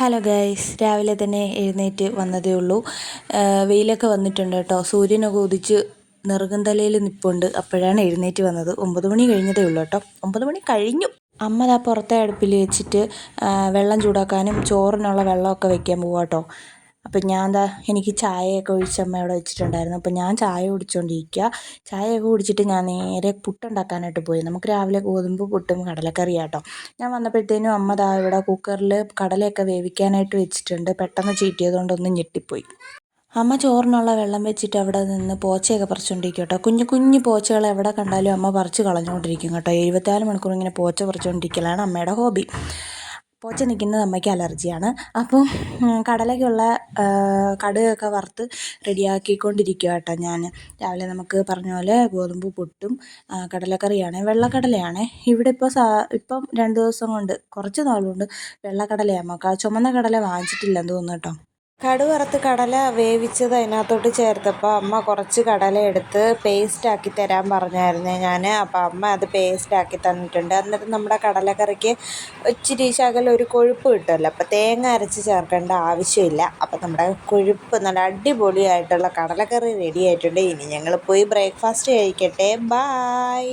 Hello guys രാവിലെ തന്നെ എഴുന്നേറ്റ് വന്നതേ ഉള്ളൂ. വെയിലൊക്കെ വന്നിട്ടുണ്ട് കേട്ടോ. സൂര്യനൊക്കെ ഉദിച്ച് നെറുകന്തലയിൽ നിപ്പുണ്ട്. അപ്പോഴാണ് എഴുന്നേറ്റ് വന്നത്. ഒമ്പത് മണി കഴിഞ്ഞതേ ഉള്ളൂ കേട്ടോ. ഒമ്പത് മണി കഴിഞ്ഞു. അമ്മ ദാ പുറത്തെ അടുപ്പിൽ വെച്ചിട്ട് വെള്ളം ചൂടാക്കാനും ചോറിനുള്ള വെള്ളമൊക്കെ വെക്കാൻ പോവാ കേട്ടോ. അപ്പം ഞാൻ എന്താ എനിക്ക് ചായയൊക്കെ ഒഴിച്ച് അമ്മ വെച്ചിട്ടുണ്ടായിരുന്നു. അപ്പം ഞാൻ ചായ കുടിച്ചുകൊണ്ടിരിക്കുക ചായയൊക്കെ കുടിച്ചിട്ട് ഞാൻ നേരെ പുട്ടുണ്ടാക്കാനായിട്ട് പോയി. നമുക്ക് രാവിലെ ഗോതമ്പ് പുട്ടും കടലക്കറിയാട്ടോ ഞാൻ വന്നപ്പോഴത്തേനും അമ്മ ദാ ഇവിടെ കുക്കറിൽ കടലയൊക്കെ വേവിക്കാനായിട്ട് വെച്ചിട്ടുണ്ട്. പെട്ടെന്ന് ചീറ്റിയതുകൊണ്ടൊന്ന് ഞെട്ടിപ്പോയി. അമ്മ ചോറിനുള്ള വെള്ളം വെച്ചിട്ട് അവിടെ നിന്ന് പോച്ചയൊക്കെ പറിച്ചുകൊണ്ടിരിക്കും കേട്ടോ കുഞ്ഞു കുഞ്ഞു പോച്ചകൾ എവിടെ കണ്ടാലും അമ്മ പറിച്ച് കളഞ്ഞുകൊണ്ടിരിക്കും കേട്ടോ എഴുപത്തിനാല് മണിക്കൂർ ഇങ്ങനെ പോച്ച പറിച്ചുകൊണ്ടിരിക്കലാണ് അമ്മയുടെ ഹോബി. പോച്ച നിൽക്കുന്നത് അമ്മയ്ക്ക് അലർജിയാണ്. അപ്പം കടലയ്ക്കുള്ള കടുകൊക്കെ വറുത്ത് റെഡിയാക്കിക്കൊണ്ടിരിക്കുക കേട്ടോ ഞാൻ രാവിലെ നമുക്ക് പറഞ്ഞ പോലെ ഗോതമ്പ് പുട്ടും കടലക്കറിയാണ് വെള്ളക്കടലയാണ്. ഇവിടെ ഇപ്പോൾ സാ ഇപ്പം രണ്ട് ദിവസം കൊണ്ട് കുറച്ച് നാളുകൊണ്ട് വെള്ളക്കടലയാണ് നമുക്ക് ആ ചുമന്ന കടല വാങ്ങിച്ചിട്ടില്ലെന്ന് തോന്നുന്നു കേട്ടോ. കടു വറുത്ത് കടല വേവിച്ചത് അതിനകത്തോട്ട് ചേർത്തപ്പോൾ അമ്മ കുറച്ച് കടല എടുത്ത് പേസ്റ്റാക്കി തരാൻ പറഞ്ഞായിരുന്നേ ഞാൻ അപ്പോൾ അമ്മ അത് പേസ്റ്റാക്കി തന്നിട്ടുണ്ട്. എന്നിട്ട് നമ്മുടെ കടലക്കറിക്ക് ഇച്ചിരി ശകലം ഒരു കൊഴുപ്പ് കിട്ടുമല്ലോ. അപ്പോൾ തേങ്ങ അരച്ച് ചേർക്കേണ്ട ആവശ്യമില്ല. അപ്പോൾ നമ്മുടെ കൊഴുപ്പ് നല്ല അടിപൊളിയായിട്ടുള്ള കടലക്കറി റെഡി ആയിട്ടുണ്ട്. ഇനി ഞങ്ങൾ പോയി ബ്രേക്ക്ഫാസ്റ്റ് കഴിക്കട്ടെ. ബായ്